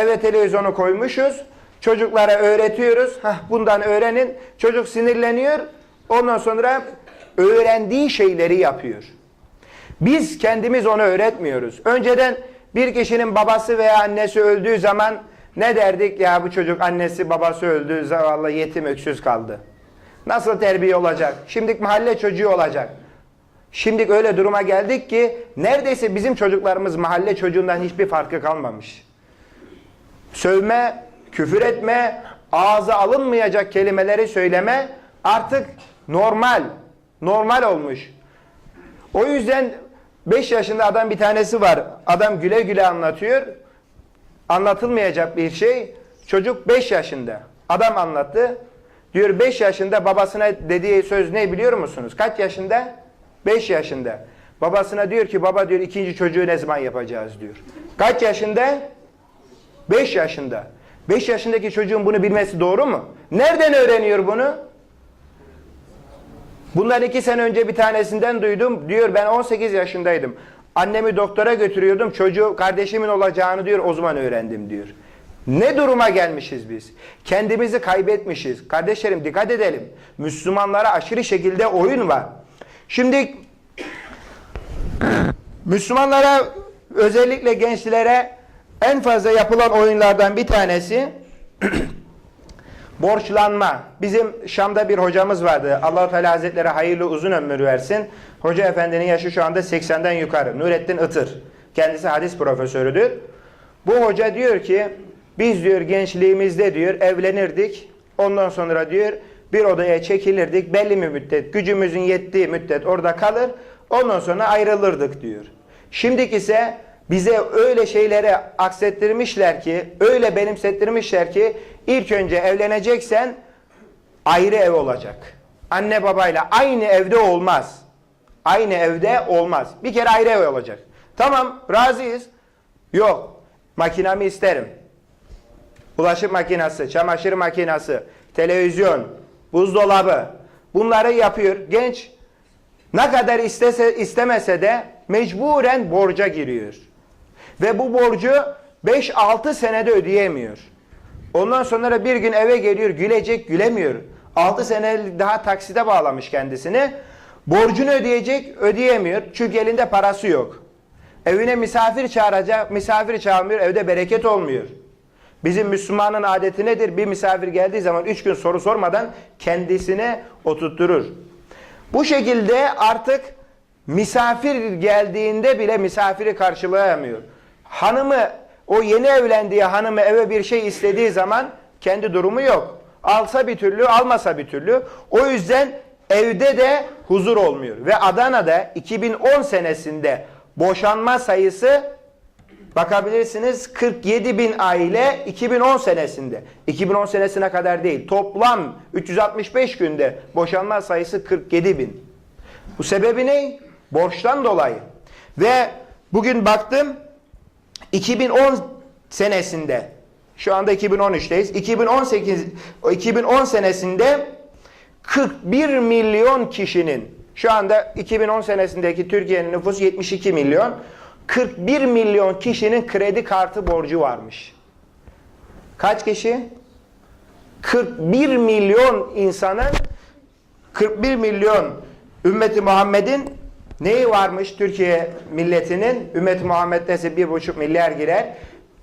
Eve televizyonu koymuşuz. Çocuklara öğretiyoruz. Hah bundan öğrenin. Çocuk sinirleniyor. Ondan sonra öğrendiği şeyleri yapıyor. Biz kendimiz onu öğretmiyoruz. Önceden bir kişinin babası veya annesi öldüğü zaman ne derdik? Ya bu çocuk annesi babası öldü, zavallı yetim öksüz kaldı. Nasıl terbiye olacak? Şimdilik mahalle çocuğu olacak. Şimdi öyle duruma geldik ki neredeyse bizim çocuklarımız mahalle çocuğundan hiçbir farkı kalmamış. Sövme, küfür etme, ağza alınmayacak kelimeleri söyleme artık normal, normal olmuş. O yüzden 5 yaşında adam bir tanesi var. Adam güle güle anlatıyor. Anlatılmayacak bir şey. Çocuk 5 yaşında. Adam anlattı. Diyor 5 yaşında babasına dediği söz ne biliyor musunuz? Kaç yaşında? 5 yaşında. Babasına diyor ki baba diyor ikinci çocuğu ne zaman yapacağız diyor. Kaç yaşında? 5 yaşında. 5 yaşındaki çocuğun bunu bilmesi doğru mu? Nereden öğreniyor bunu? Bundan iki sene önce bir tanesinden duydum. Diyor ben 18 yaşındaydım. Annemi doktora götürüyordum. Çocuğu kardeşimin olacağını diyor o zaman öğrendim diyor. Ne duruma gelmişiz biz? Kendimizi kaybetmişiz. Kardeşlerim dikkat edelim. Müslümanlara aşırı şekilde oyun var. Şimdi Müslümanlara özellikle gençlere en fazla yapılan oyunlardan bir tanesi borçlanma. Bizim Şam'da bir hocamız vardı. Allahu Teala Hazretleri hayırlı uzun ömür versin. Hoca efendinin yaşı şu anda 80'den yukarı. Nurettin Itır. Kendisi hadis profesörüdür. Bu hoca diyor ki biz diyor gençliğimizde diyor evlenirdik. Ondan sonra diyor bir odaya çekilirdik. Belli bir müddet gücümüzün yettiği müddet orada kalır. Ondan sonra ayrılırdık diyor. Şimdiki ise bize öyle şeylere aksettirmişler ki, öyle benimsettirmişler ki ilk önce evleneceksen ayrı ev olacak. Anne babayla aynı evde olmaz. Aynı evde olmaz. Bir kere ayrı ev olacak. Tamam razıyız. Yok. Makinamı isterim. Bulaşık makinesi, çamaşır makinesi, televizyon, buzdolabı. Bunları yapıyor. Genç ne kadar istese, istemese de mecburen borca giriyor. Ve bu borcu 5-6 senede ödeyemiyor. Ondan sonra bir gün eve geliyor gülecek gülemiyor. 6 sene daha takside bağlamış kendisini. Borcunu ödeyecek ödeyemiyor. Çünkü elinde parası yok. Evine misafir çağıracak misafir çağırmıyor evde bereket olmuyor. Bizim Müslümanın adeti nedir? Bir misafir geldiği zaman 3 gün soru sormadan kendisine oturtturur. Bu şekilde artık misafir geldiğinde bile misafiri karşılayamıyor. Hanımı o yeni evlendiği hanımı eve bir şey istediği zaman kendi durumu yok. Alsa bir türlü, almasa bir türlü. O yüzden evde de huzur olmuyor. Ve Adana'da 2010 senesinde boşanma sayısı bakabilirsiniz 47 bin aile 2010 senesinde. 2010 senesine kadar değil. Toplam 365 günde boşanma sayısı 47 bin. Bu sebebi ne? Borçtan dolayı. Ve bugün baktım 2010 senesinde şu anda 2013'teyiz. 2018 2010 senesinde 41 milyon kişinin şu anda 2010 senesindeki Türkiye'nin nüfusu 72 milyon. 41 milyon kişinin kredi kartı borcu varmış. Kaç kişi? 41 milyon insanın 41 milyon ümmeti Muhammed'in neyi varmış Türkiye milletinin? Ümmeti Muhammed'de ise 1,5 milyar girer.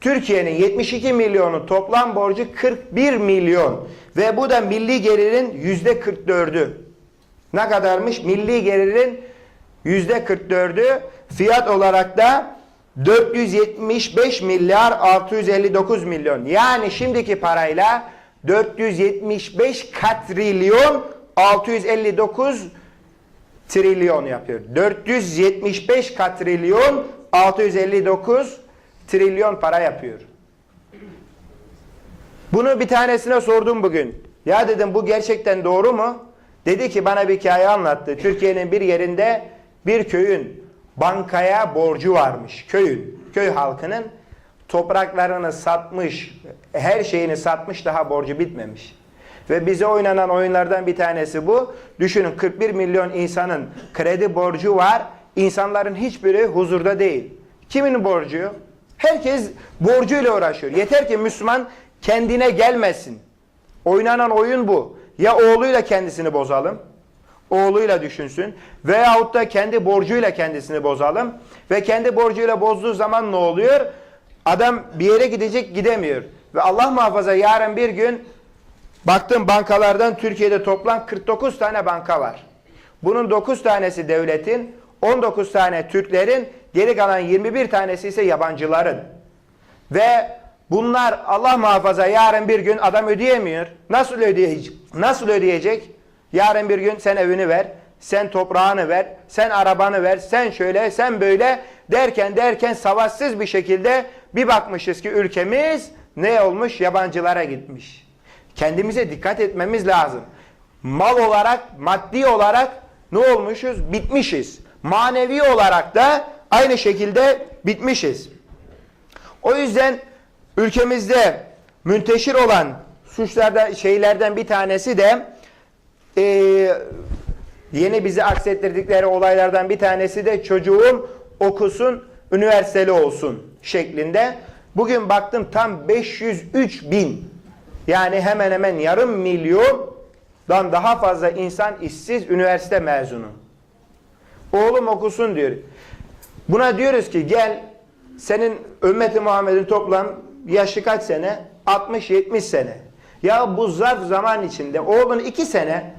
Türkiye'nin 72 milyonun toplam borcu 41 milyon. Ve bu da milli gelirin yüzde 44'ü. Ne kadarmış? Milli gelirin yüzde 44'ü fiyat olarak da 475 milyar 659 milyon. Yani şimdiki parayla 475 katrilyon 659 trilyon yapıyor. 475 katrilyon 659 trilyon para yapıyor. Bunu bir tanesine sordum bugün. Ya dedim bu gerçekten doğru mu? Dedi ki bana bir hikaye anlattı. Türkiye'nin bir yerinde bir köyün bankaya borcu varmış. Köyün, köy halkının topraklarını satmış, her şeyini satmış daha borcu bitmemiş. Ve bize oynanan oyunlardan bir tanesi bu. Düşünün 41 milyon insanın kredi borcu var. İnsanların hiçbiri huzurda değil. Kimin borcu? Herkes borcuyla uğraşıyor. Yeter ki Müslüman kendine gelmesin. Oynanan oyun bu. Ya oğluyla kendisini bozalım, oğluyla düşünsün veyahut da kendi borcuyla kendisini bozalım ve kendi borcuyla bozduğu zaman ne oluyor? Adam bir yere gidecek gidemiyor. Ve Allah muhafaza yarın bir gün baktım bankalardan Türkiye'de toplam 49 tane banka var. Bunun 9 tanesi devletin, 19 tane Türklerin, geri kalan 21 tanesi ise yabancıların. Ve bunlar Allah muhafaza yarın bir gün adam ödeyemiyor. Nasıl ödeyecek? Nasıl ödeyecek? Yarın bir gün sen evini ver, sen toprağını ver, sen arabanı ver, sen şöyle, sen böyle derken derken savaşsız bir şekilde bir bakmışız ki ülkemiz ne olmuş? Yabancılara gitmiş. Kendimize dikkat etmemiz lazım. Mal olarak, maddi olarak ne olmuşuz? Bitmişiz. Manevi olarak da aynı şekilde bitmişiz. O yüzden ülkemizde münteşir olan suçlardan şeylerden bir tanesi de eee, yeni bizi aksettirdikleri olaylardan bir tanesi de çocuğum okusun, üniversiteli olsun şeklinde. Bugün baktım tam 503 bin yani hemen hemen yarım milyondan daha fazla insan işsiz üniversite mezunu. Oğlum okusun diyor. Buna diyoruz ki gel senin ümmeti Muhammed'in toplam yaşı kaç sene? 60-70 sene. Ya bu zarf zaman içinde oğlun 2 sene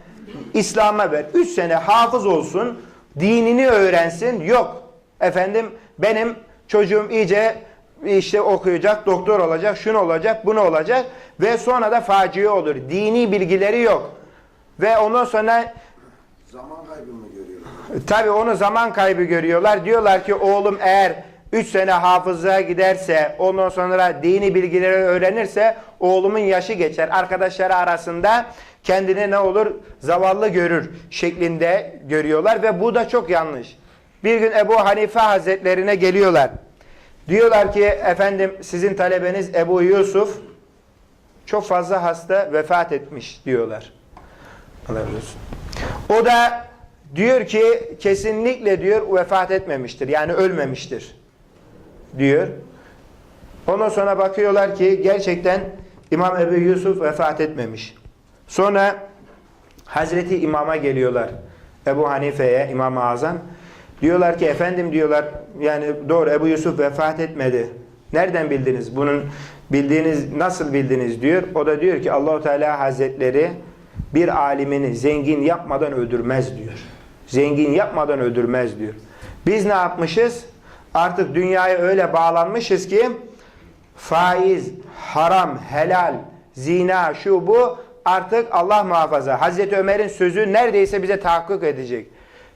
İslam'a ver. 3 sene hafız olsun. Dinini öğrensin. Yok. Efendim benim çocuğum iyice işte okuyacak, doktor olacak, şunu olacak, bunu olacak ve sonra da facia olur. Dini bilgileri yok. Ve ondan sonra Zaman kaybı mı görüyorlar? Tabii onu zaman kaybı görüyorlar. Diyorlar ki oğlum eğer 3 sene hafızlığa giderse ondan sonra dini bilgileri öğrenirse oğlumun yaşı geçer. Arkadaşları arasında kendini ne olur zavallı görür şeklinde görüyorlar ve bu da çok yanlış. Bir gün Ebu Hanife Hazretlerine geliyorlar. Diyorlar ki efendim sizin talebeniz Ebu Yusuf çok fazla hasta vefat etmiş diyorlar. Olsun. O da diyor ki kesinlikle diyor vefat etmemiştir. Yani ölmemiştir diyor. Ondan sonra bakıyorlar ki gerçekten İmam Ebu Yusuf vefat etmemiş. Sonra Hazreti İmam'a geliyorlar. Ebu Hanife'ye, İmam-ı Azam. Diyorlar ki efendim diyorlar yani doğru Ebu Yusuf vefat etmedi. Nereden bildiniz? Bunun bildiğiniz nasıl bildiniz diyor. O da diyor ki Allahu Teala Hazretleri bir alimini zengin yapmadan öldürmez diyor. Zengin yapmadan öldürmez diyor. Biz ne yapmışız? Artık dünyaya öyle bağlanmışız ki faiz, haram, helal, zina, şu bu artık Allah muhafaza. Hazreti Ömer'in sözü neredeyse bize tahakkuk edecek.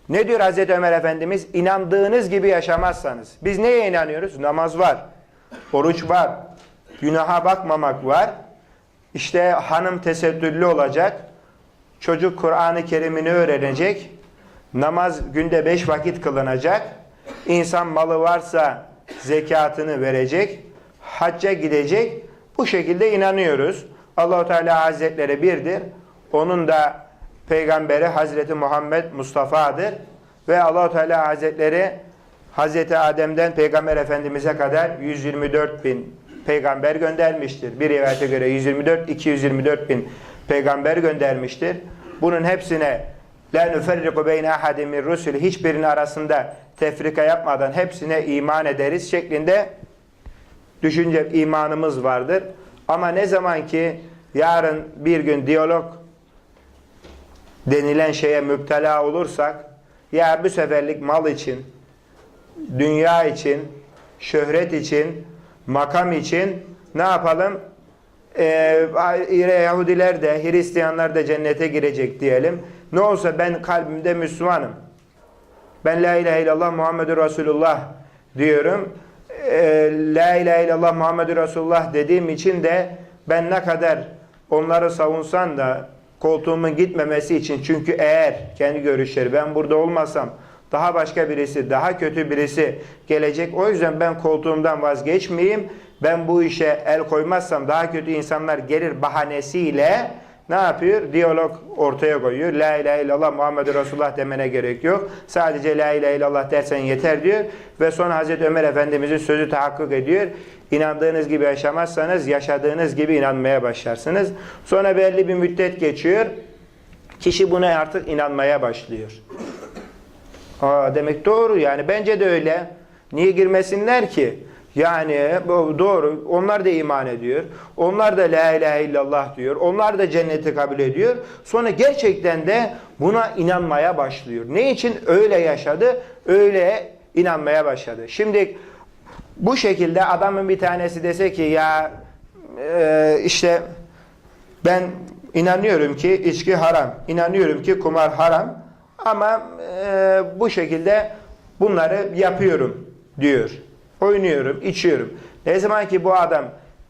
Ne diyor Hazreti Ömer Efendimiz? İnandığınız gibi yaşamazsanız. Biz neye inanıyoruz? Namaz var, oruç var, günaha bakmamak var. İşte hanım tesettürlü olacak, çocuk Kur'an-ı Kerim'ini öğrenecek, namaz günde beş vakit kılınacak, insan malı varsa zekatını verecek, hacca gidecek. Bu şekilde inanıyoruz. Allahu Teala Hazretleri birdir. Onun da peygamberi Hazreti Muhammed Mustafa'dır. Ve Allahu Teala Hazretleri Hazreti Adem'den Peygamber Efendimiz'e kadar 124 bin peygamber göndermiştir. Bir rivayete göre 124, 224 bin peygamber göndermiştir. Bunun hepsine la nuferriku beyne ahadin min rusul hiçbirinin arasında tefrika yapmadan hepsine iman ederiz şeklinde düşünce imanımız vardır. Ama ne zaman ki yarın bir gün diyalog denilen şeye müptela olursak ya bu seferlik mal için, dünya için, şöhret için, makam için ne yapalım? Ee, Yahudiler de, Hristiyanlar da cennete girecek diyelim. Ne olsa ben kalbimde Müslümanım. Ben la ilahe illallah Muhammedur Resulullah diyorum. Ee, la ilahe illallah Muhammedur Resulullah dediğim için de ben ne kadar onları savunsan da koltuğumun gitmemesi için çünkü eğer kendi görüşleri ben burada olmasam daha başka birisi, daha kötü birisi gelecek. O yüzden ben koltuğumdan vazgeçmeyeyim. Ben bu işe el koymazsam daha kötü insanlar gelir bahanesiyle ne yapıyor? Diyalog ortaya koyuyor. La ilahe illallah Muhammed Resulullah demene gerek yok. Sadece la ilahe illallah dersen yeter diyor. Ve sonra Hazreti Ömer Efendimizin sözü tahakkuk ediyor. İnandığınız gibi yaşamazsanız yaşadığınız gibi inanmaya başlarsınız. Sonra belli bir müddet geçiyor. Kişi buna artık inanmaya başlıyor. Aa, demek doğru yani bence de öyle. Niye girmesinler ki? Yani doğru. Onlar da iman ediyor. Onlar da la ilahe illallah diyor. Onlar da cenneti kabul ediyor. Sonra gerçekten de buna inanmaya başlıyor. Ne için? Öyle yaşadı. Öyle inanmaya başladı. Şimdi bu şekilde adamın bir tanesi dese ki ya e, işte ben inanıyorum ki içki haram. İnanıyorum ki kumar haram. Ama e, bu şekilde bunları yapıyorum diyor. Oynuyorum, içiyorum. Ne zaman ki bu adam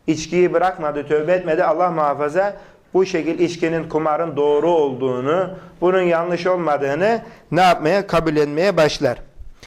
içkiyi bırakmadı, tövbe etmedi Allah muhafaza bu şekil içkinin, kumarın doğru olduğunu, bunun yanlış olmadığını ne yapmaya, kabullenmeye başlar.